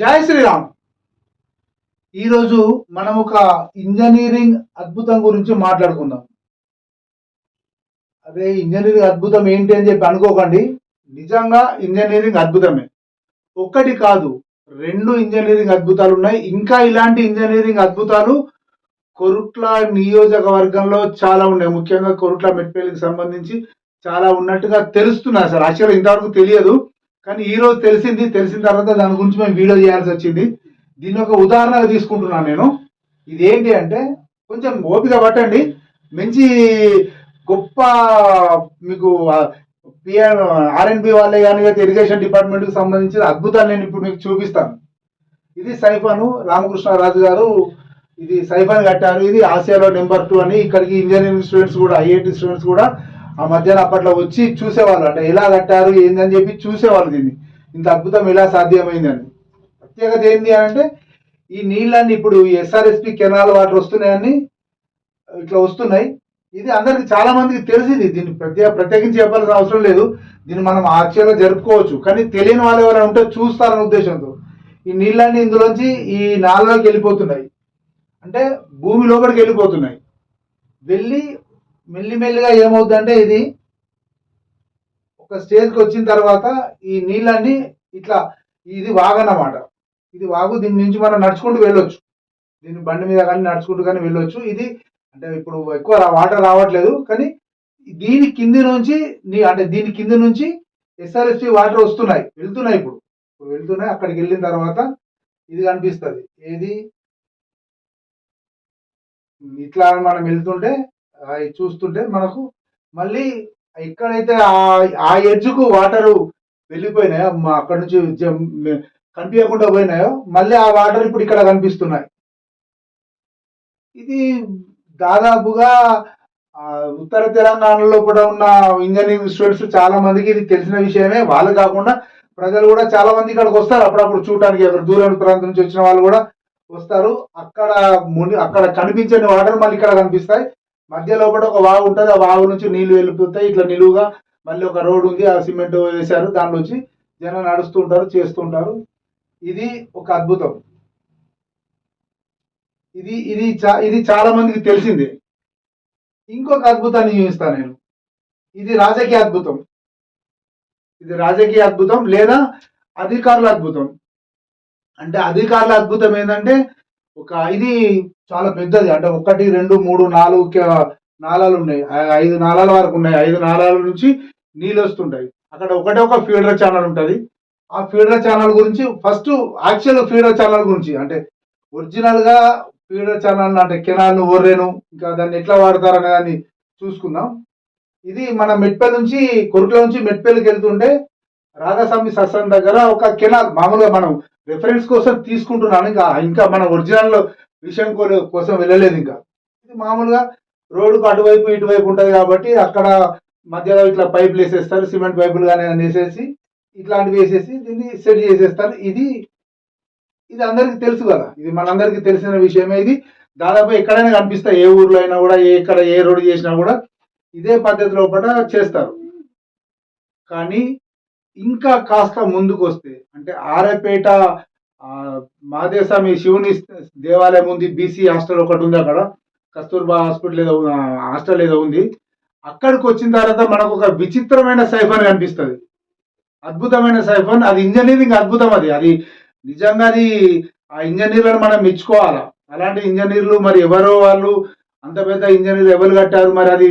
జై శ్రీరామ్. ఈరోజు మనం ఒక ఇంజనీరింగ్ అద్భుతం గురించి మాట్లాడుకుందాం. అదే ఇంజనీరింగ్ అద్భుతం ఏంటి అని చెప్పి అనుకోకండి. నిజంగా ఇంజనీరింగ్ అద్భుతమే. ఒక్కటి కాదు రెండు ఇంజనీరింగ్ అద్భుతాలు ఉన్నాయి. ఇంకా ఇలాంటి ఇంజనీరింగ్ అద్భుతాలు కొరుట్ల నియోజకవర్గంలో చాలా ఉన్నాయి. ముఖ్యంగా కొరుట్ల మెట్పల్లికి సంబంధించి చాలా ఉన్నట్టుగా తెలుస్తున్నాయి. సార్ యాక్చువల్గా ఇంతవరకు తెలియదు. కానీ ఈరోజు తెలిసింది తెలిసిన తర్వాత దాని గురించి మేము వీడియో చేయాల్సి వచ్చింది. దీన్ని ఒక ఉదాహరణగా తీసుకుంటున్నాను నేను. ఇది ఏంటి అంటే కొంచెం ఓపిక పట్టండి. మంచి గొప్ప మీకు పిఆర్ ఆర్ఎన్బి వాళ్ళే కానీ ఇరిగేషన్ డిపార్ట్మెంట్కి సంబంధించిన అద్భుతాలు నేను ఇప్పుడు మీకు చూపిస్తాను. ఇది సైఫాను రామకృష్ణరాజు గారు ఇది సైఫాన్ కట్టారు. ఇది ఆసియాలో నెంబర్ టూ అని ఇక్కడికి ఇంజనీరింగ్ స్టూడెంట్స్ కూడా ఐఐటి స్టూడెంట్స్ కూడా ఆ మధ్యాహ్నం అప్పట్లో వచ్చి చూసేవాళ్ళు అంటే ఎలా కట్టారు ఏందని చెప్పి చూసేవాళ్ళు దీన్ని. ఇంత అద్భుతం ఎలా సాధ్యమైంది అని ప్రత్యేకత ఏంటి అని అంటే ఈ నీళ్ళన్నీ ఇప్పుడు ఎస్ఆర్ఎస్పి కెనాల్ వాటర్ వస్తున్నాయని ఇట్లా వస్తున్నాయి. ఇది అందరికి చాలా మందికి తెలిసింది. దీన్ని ప్రత్యేక ప్రత్యేకించి చెప్పాల్సిన అవసరం లేదు. దీన్ని మనం ఆశ్చర్యంగా జరుపుకోవచ్చు. కానీ తెలియని వాళ్ళు ఎవరైనా ఉంటే చూస్తారనే ఉద్దేశంతో. ఈ నీళ్ళన్నీ ఇందులోంచి ఈ నాలుగులోకి వెళ్ళిపోతున్నాయి. అంటే భూమి లోపలికి వెళ్ళిపోతున్నాయి. వెళ్ళి మెల్లిమెల్లిగా ఏమవుతుందంటే ఇది ఒక స్టేజ్కి వచ్చిన తర్వాత ఈ నీళ్ళన్నీ ఇట్లా ఇది వాగనమాట. ఇది వాగు దీని నుంచి మనం నడుచుకుంటూ వెళ్ళొచ్చు. దీని బండి మీద కానీ నడుచుకుంటూ కానీ వెళ్ళొచ్చు. ఇది అంటే ఇప్పుడు ఎక్కువ వాటర్ రావట్లేదు కానీ దీని కింది నుంచి నీ అంటే దీని కింది నుంచి ఎస్ఆర్ఎస్పి వాటర్ వస్తున్నాయి వెళ్తున్నాయి ఇప్పుడు. ఇప్పుడు వెళ్తున్నాయి అక్కడికి వెళ్ళిన తర్వాత ఇది కనిపిస్తుంది. ఏది? ఇట్లా మనం వెళ్తుంటే చూస్తుంటే మనకు మళ్ళీ ఎక్కడైతే ఆ ఆ ఎడ్జ్కు వాటర్ వెళ్ళిపోయినాయో మా అక్కడ నుంచి కనిపించకుండా పోయినాయో మళ్ళీ ఆ వాటర్ ఇప్పుడు ఇక్కడ కనిపిస్తున్నాయి. ఇది దాదాపుగా ఉత్తర తెలంగాణలో కూడా ఉన్న ఇంజనీరింగ్ స్టూడెంట్స్ చాలా మందికి ఇది తెలిసిన విషయమే. వాళ్ళు కాకుండా ప్రజలు కూడా చాలా మంది ఇక్కడికి వస్తారు. అప్పుడప్పుడు చూడటానికి ఎవరు దూరం ప్రాంతం నుంచి వచ్చిన వాళ్ళు కూడా వస్తారు. అక్కడ ముని అక్కడ కనిపించని వాటర్ మళ్ళీ ఇక్కడ కనిపిస్తాయి. మధ్యలో కూడా ఒక వాగు ఉంటుంది ఆ వాగు నుంచి నీళ్ళు వెళ్ళిపోతాయి. ఇట్లా నిలువుగా మళ్ళీ ఒక రోడ్ ఉంది ఆ సిమెంట్ వేశారు. దాంట్లో వచ్చి జనం నడుస్తూ ఉంటారు చేస్తుంటారు ఇది ఒక అద్భుతం. ఇది ఇది చా- ఇది చాలా మందికి తెలిసిందే. ఇంకొక అద్భుతాన్ని చూపిస్తాను నేను. ఇది రాజకీయ అద్భుతం. ఇది రాజకీయ అద్భుతం లేదా అధికారుల అద్భుతం. అంటే అధికారుల అద్భుతం ఏంటంటే ఒక ఇది చాలా పెద్దది. అంటే ఒకటి రెండు మూడు నాలుగు నాలాలు ఉన్నాయి. ఐదు నాలాల వరకు ఉన్నాయి. ఐదు నాలాల నుంచి నీళ్ళు వస్తుంటాయి. అక్కడ ఒకటే ఒక ఫీడర్ ఛానల్ ఉంటుంది. ఆ ఫీడర్ ఛానల్ గురించి ఫస్ట్ యాక్చువల్ ఫీడర్ ఛానల్ గురించి అంటే ఒరిజినల్గా ఫీడర్ ఛానల్ అంటే కెనాల్ ఒర్రెను ఇంకా దాన్ని ఎట్లా వాడతారనే దాన్ని చూసుకుందాం. ఇది మన మెట్పల్ నుంచి కొరుట్ల నుంచి మెట్పల్లికి వెళ్తుంటే రాధాస్వామి సత్సంగ్ దగ్గర ఒక కెనాల్ మామూలుగా మనం రిఫరెన్స్ కోసం తీసుకుంటున్నాను. ఇంకా ఇంకా మన ఒరిజినల్ విషయం కోసం వెళ్ళలేదు ఇంకా. ఇది మామూలుగా రోడ్డుకు అటువైపు ఇటువైపు ఉంటుంది కాబట్టి అక్కడ మధ్యలో ఇట్లా పైపులు వేసేస్తారు సిమెంట్ పైపులు కానీ వేసేసి ఇట్లాంటివి వేసేసి దీన్ని సెట్ చేసేస్తారు. ఇది ఇది అందరికీ తెలుసు కదా. ఇది మనందరికీ తెలిసిన విషయమే ఇది. దాదాపు ఎక్కడైనా కనిపిస్తాయి ఏ ఊర్లో అయినా కూడా ఏ ఎక్కడ ఏ రోడ్డు చేసినా కూడా ఇదే పద్ధతిలో లోపల చేస్తారు. కానీ ఇంకా కాస్త ముందుకు వస్తే అంటే ఆరేపేట ఆ, శివుని దేవాలయం ఉంది బీసీ హాస్టల్ ఒకటి ఉంది అక్కడ. కస్తూర్బా హాస్పిటల్ ఏదో హాస్టల్ ఏదో ఉంది. అక్కడికి వచ్చిన తర్వాత మనకు ఒక విచిత్రమైన సైఫన్ కనిపిస్తుంది. అద్భుతమైన సైఫన్. అది ఇంజనీరింగ్ అద్భుతం అది. అది నిజంగా అది ఆ ఇంజనీర్లను మనం మెచ్చుకోవాలా? అలాంటి ఇంజనీర్లు మరి ఎవరో వాళ్ళు అంత పెద్ద ఇంజనీర్లు ఎవరు కట్టారు? మరి అది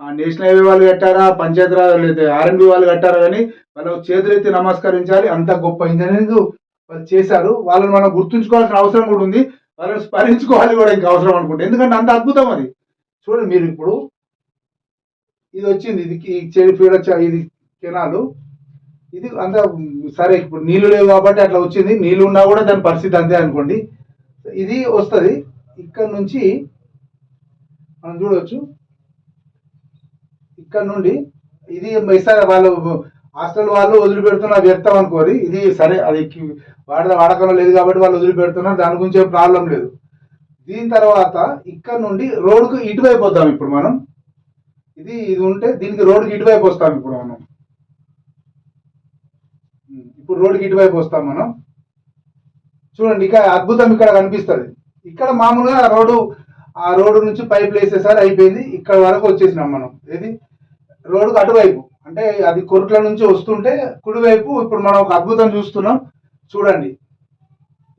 నేషనల్ హైవే వాళ్ళు కట్టారా? పంచాయతీరాజ్ లేదా ఆర్ఎండ్బి వాళ్ళు కట్టారా కానీ వాళ్ళు చేతులెత్తి నమస్కరించాలి. అంత గొప్ప ఇంజనీరింగ్ వాళ్ళు చేశారు. వాళ్ళని మనం గుర్తుంచుకోవాల్సిన అవసరం కూడా ఉంది. వాళ్ళని స్మరించుకోవాలి కూడా ఇంకా అవసరం అనుకుంటే. ఎందుకంటే అంత అద్భుతం అది. చూడండి మీరు ఇప్పుడు. ఇది వచ్చింది. ఇది చెడు ఫీడ ఇది కెనాలు. ఇది అంత సరే ఇప్పుడు నీళ్ళు లేవు కాబట్టి అట్లా వచ్చింది. నీళ్ళు ఉన్నా కూడా దాని పరిస్థితి అంతే అనుకోండి. ఇది వస్తుంది. ఇక్కడ నుంచి మనం చూడవచ్చు ఇక్కడ నుండి ఇది ఇస్తారు వాళ్ళు హాస్టల్ వాళ్ళు వదిలిపెడుతున్న వ్యర్థం అనుకోరు ఇది సరే అది వాడ వాడకంలో లేదు కాబట్టి వాళ్ళు వదిలిపెడుతున్నారు. దాని గురించి ఏం ప్రాబ్లం లేదు. దీని తర్వాత ఇక్కడ నుండి రోడ్కు ఇటువైపు వద్దాం ఇప్పుడు మనం. ఇది ఇది ఉంటే దీనికి రోడ్డుకి ఇటువైపు వస్తాం ఇప్పుడు మనం. ఇప్పుడు రోడ్డుకి ఇటువైపు వస్తాం మనం. చూడండి ఇక్కడ అద్భుతం ఇక్కడ కనిపిస్తుంది. ఇక్కడ మామూలుగా రోడ్డు ఆ రోడ్డు నుంచి పైప్ వేసేసారి అయిపోయింది. ఇక్కడ వరకు వచ్చేసినాం మనం. ఏది? రోడ్డుకు అటువైపు. అంటే అది కొరుట్ల నుంచి వస్తుంటే కుడివైపు ఇప్పుడు మనం ఒక అద్భుతం చూస్తున్నాం. చూడండి.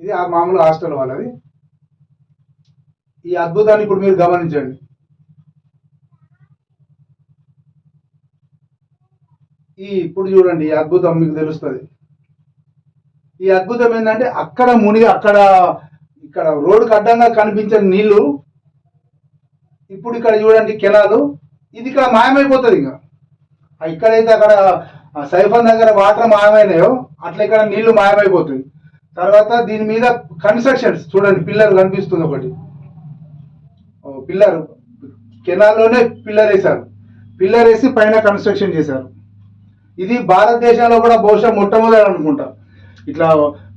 ఇది ఆ మామూలు హాస్టల్ వాళ్ళది. ఈ అద్భుతాన్ని ఇప్పుడు మీరు గమనించండి. ఈ ఇప్పుడు చూడండి ఈ అద్భుతం మీకు తెలుస్తుంది. ఈ అద్భుతం ఏంటంటే అక్కడ మునిగి అక్కడ ఇక్కడ రోడ్డుకు అడ్డంగా కనిపించే నీళ్ళు ఇప్పుడు ఇక్కడ చూడండి కెనాలు. ఇది ఇక్కడ మాయమైపోతుంది ఇంకా. ఇక్కడైతే అక్కడ సైఫన్ దగ్గర వాటర్ మాయమైనాయో అట్లా ఇక్కడ నీళ్ళు మాయమైపోతుంది తర్వాత దీని మీద కన్స్ట్రక్షన్స్ చూడండి పిల్లర్ కనిపిస్తుంది ఒకటి. ఓ పిల్లర్ కెనాల్లోనే పిల్లర్ వేశారు. పిల్లర్ వేసి పైన కన్స్ట్రక్షన్ చేశారు. ఇది భారతదేశంలో కూడా బహుశా మొట్టమొదటి అనుకుంటా. ఇట్లా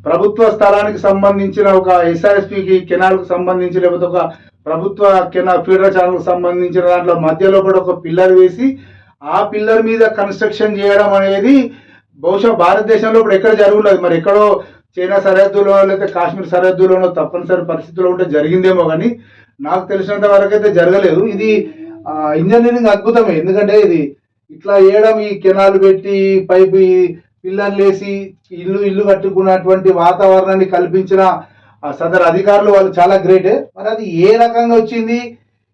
ప్రభుత్వ స్థలానికి సంబంధించిన ఒక ఎస్ఆర్ఎస్పికి కెనాల్కు సంబంధించి లేకపోతే ఒక ప్రభుత్వ కెనాల్ ఫీడర్ ఛానల్కి సంబంధించిన దాంట్లో మధ్యలో కూడా ఒక పిల్లర్ వేసి ఆ పిల్లర్ మీద కన్స్ట్రక్షన్ చేయడం అనేది బహుశా భారతదేశంలో ఇప్పుడు ఎక్కడ జరగలేదు. మరి ఎక్కడో చైనా సరిహద్దులో లేకపోతే కాశ్మీర్ సరిహద్దులోనో తప్పనిసరి పరిస్థితుల్లో ఉంటే జరిగిందేమో కానీ నాకు తెలిసినంత వరకు అయితే జరగలేదు. ఇది ఇంజనీరింగ్ అద్భుతమే. ఎందుకంటే ఇది ఇట్లా వేయడం ఈ కెనాల్ పెట్టి పైపు పిల్లలు లేసి ఇల్లు ఇల్లు కట్టుకున్నటువంటి వాతావరణాన్ని కల్పించిన ఆ సదరు అధికారులు వాళ్ళు చాలా గ్రేటే. మరి అది ఏ రకంగా వచ్చింది?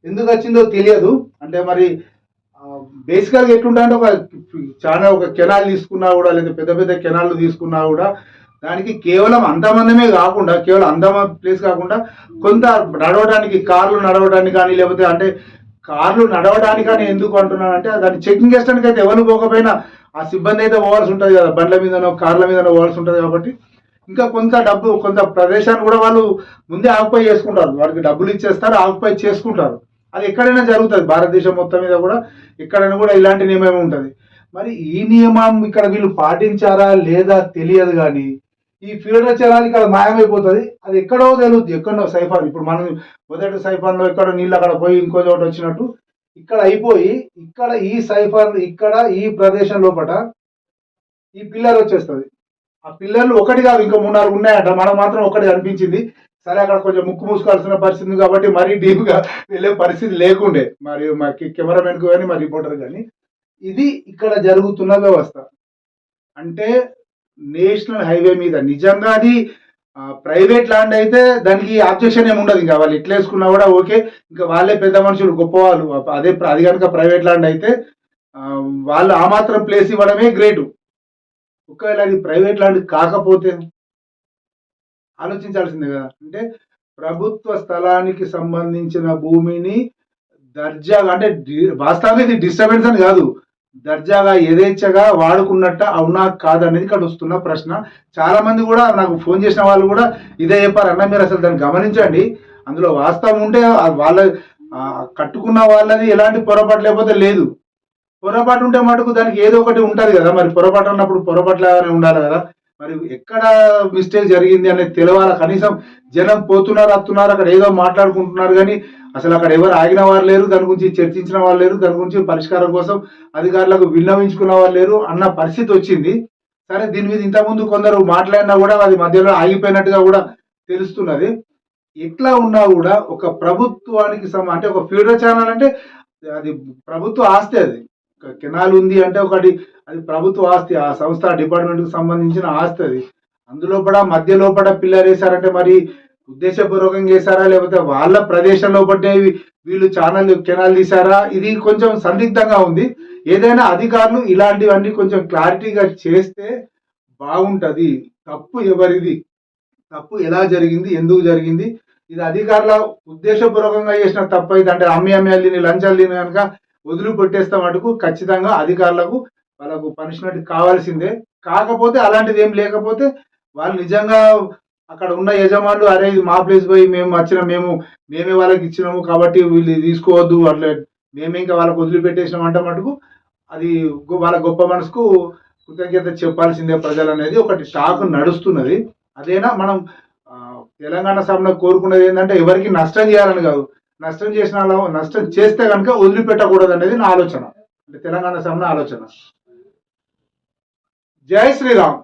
ఎందుకు వచ్చిందో తెలియదు. అంటే మరి బేసికల్గా ఎట్లుంటా అంటే ఒక చాలా ఒక కెనాల్ తీసుకున్నా కూడా లేదా పెద్ద పెద్ద కెనాల్ తీసుకున్నా కూడా దానికి కేవలం అందమందమే కాకుండా కేవలం అందమ ప్లేస్ కాకుండా కొంత నడవడానికి కార్లు నడవడానికి కానీ లేకపోతే అంటే కార్లు నడవడానికని కానీ ఎందుకు అంటున్నానంటే దాన్ని చెకింగ్ చేసడానికి అయితే ఎవరు పోకపోయినా ఆ సిబ్బంది అయితే పోవాల్సి ఉంటుంది కదా బండ్ల మీదనో కార్ల మీదనో పోవాల్సి ఉంటుంది కాబట్టి. ఇంకా కొంత డబ్బు కొంత ప్రదేశాన్ని కూడా వాళ్ళు ముందే ఆకుపై చేసుకుంటారు. వాళ్ళకి డబ్బులు ఇచ్చేస్తారు ఆకుపై చేసుకుంటారు. అది ఎక్కడైనా జరుగుతుంది భారతదేశం మొత్తం మీద కూడా ఎక్కడైనా కూడా ఇలాంటి నియమం ఉంటుంది. మరి ఈ నియమం ఇక్కడ వీళ్ళు పాటించారా లేదా తెలియదు కానీ ఈ ఫీల్డ్ చేయాలి ఇక్కడ మాయమైపోతుంది. అది ఎక్కడో తెలుద్ది ఎక్కడో సైఫాన్. ఇప్పుడు మనం మొదటి సైఫాన్లో ఎక్కడో నీళ్ళు అక్కడ పోయి ఇంకో చోట వచ్చినట్టు ఇక్కడ అయిపోయి ఇక్కడ ఈ సైఫాన్ ఇక్కడ ఈ ప్రదేశం లోపల ఈ పిల్లర్ వచ్చేస్తుంది. ఆ పిల్లర్లు ఒకటి కాదు ఇంకా మూడు నాలుగు ఉన్నాయంట. మనం మాత్రం ఒకటి అనిపించింది. సరే అక్కడ కొంచెం ముక్కు మూసుకోవాల్సిన పరిస్థితి కాబట్టి మరీ డీప్గా వెళ్ళే పరిస్థితి లేకుండే. మరి మా కెమెరామెన్కు కానీ మా రిపోర్టర్ కానీ. ఇది ఇక్కడ జరుగుతున్న వ్యవస్థ. అంటే నేషనల్ హైవే మీద. నిజంగా అది ప్రైవేట్ ల్యాండ్ అయితే దానికి ఆబ్జెక్షన్ ఏమి ఉండదు. ఇంకా వాళ్ళు ఎట్లా వేసుకున్నా కూడా ఓకే. ఇంకా వాళ్ళే పెద్ద మనుషులు గొప్పవాళ్ళు అదే అది కనుక ప్రైవేట్ ల్యాండ్ అయితే వాళ్ళు ఆ మాత్రం ప్లేస్ ఇవ్వడమే గ్రేటు ఒకవేళ అది ప్రైవేట్ ల్యాండ్ కాకపోతే ఆలోచించాల్సిందే కదా. అంటే ప్రభుత్వ స్థలానికి సంబంధించిన భూమిని దర్జాగా అంటే వాస్తవానికి ఇది డిస్టర్బెన్స్ అని కాదు. దర్జాగా యథేచ్ఛగా వాడుకున్నట్ట అవునా కాదనేది ఇక్కడ వస్తున్న ప్రశ్న. చాలా మంది కూడా నాకు ఫోన్ చేసిన వాళ్ళు కూడా ఇదే చెప్పారు. అన్న మీరు అసలు దాన్ని గమనించండి. అందులో వాస్తవం ఉంటే వాళ్ళ కట్టుకున్న వాళ్ళది ఎలాంటి పొరపాటు లేకపోతే లేదు. పొరపాటు ఉంటే మటుకు దానికి ఏదో ఒకటి ఉంటుంది కదా. మరి పొరపాటు ఉన్నప్పుడు పొరపాటు లాగానే ఉండాలి కదా. మరి ఎక్కడ మిస్టేక్ జరిగింది అనేది తెలవాలి? కనీసం జనం పోతున్నారు వస్తున్నారు అక్కడ ఏదో మాట్లాడుకుంటున్నారు కానీ అసలు అక్కడ ఎవరు ఆగిన వారు లేరు దాని గురించి చర్చించిన వాళ్ళు లేరు దాని గురించి పరిష్కారం కోసం అధికారులకు విన్నవించుకున్న వాళ్ళు లేరు అన్న పరిస్థితి వచ్చింది. సరే దీని మీద ఇంతకుముందు కొందరు మాట్లాడినా కూడా అది మధ్యలో ఆగిపోయినట్టుగా కూడా తెలుస్తున్నది. ఎట్లా ఉన్నా కూడా ఒక ప్రభుత్వానికి సమ అంటే ఒక ఫ్యూడర్ ఛానల్ అంటే అది ప్రభుత్వ ఆస్తి అది. కెనాల్ ఉంది అంటే ఒకటి అది ప్రభుత్వ ఆస్తి ఆ సంస్థ డిపార్ట్మెంట్కి సంబంధించిన ఆస్తి అది. అందులో కూడా మధ్య లోపల పిల్లర్ వేశారంటే మరి ఉద్దేశపూర్వకంగా చేశారా? లేకపోతే వాళ్ళ ప్రదేశంలో పట్టే వీళ్ళు ఛానల్ కెనాల్ తీశారా? ఇది కొంచెం సందిగ్ధంగా ఉంది. ఏదైనా అధికారులు ఇలాంటివన్నీ కొంచెం క్లారిటీగా చేస్తే బాగుంటుంది. తప్పు ఎవరిది? తప్పు ఎలా జరిగింది? ఎందుకు జరిగింది? ఇది అధికారుల ఉద్దేశపూర్వకంగా చేసిన తప్పు అయితే అంటే అమ్మి అమ్మి అల్లిని లంచాలు తిని కనుక వదిలి పెట్టేస్తే మటుకు ఖచ్చితంగా అధికారులకు వాళ్ళకు పనిష్మెంట్ కావాల్సిందే. కాకపోతే అలాంటిది ఏం లేకపోతే వాళ్ళు నిజంగా అక్కడ ఉన్న యజమానులు అరే ఇది మా ప్లేస్ పోయి మేము వచ్చిన మేము మేమే వాళ్ళకి ఇచ్చినాము కాబట్టి వీళ్ళు తీసుకోవద్దు అట్లా మేమే ఇంకా వాళ్ళకు వదిలిపెట్టేసినాం అంటే మటుకు అది వాళ్ళ గొప్ప మనసుకు కృతజ్ఞత చెప్పాల్సిందే ప్రజలు అనేది. ఒకటి టాక్ నడుస్తున్నది. అదేనా మనం తెలంగాణ సభలో కోరుకునేది ఏంటంటే ఎవరికి నష్టం చేయాలని కాదు. నష్టం చేసిన నష్టం చేస్తే కనుక వదిలిపెట్టకూడదు అనేది నా ఆలోచన. అంటే తెలంగాణ సభ ఆలోచన. జై శ్రీరామ్.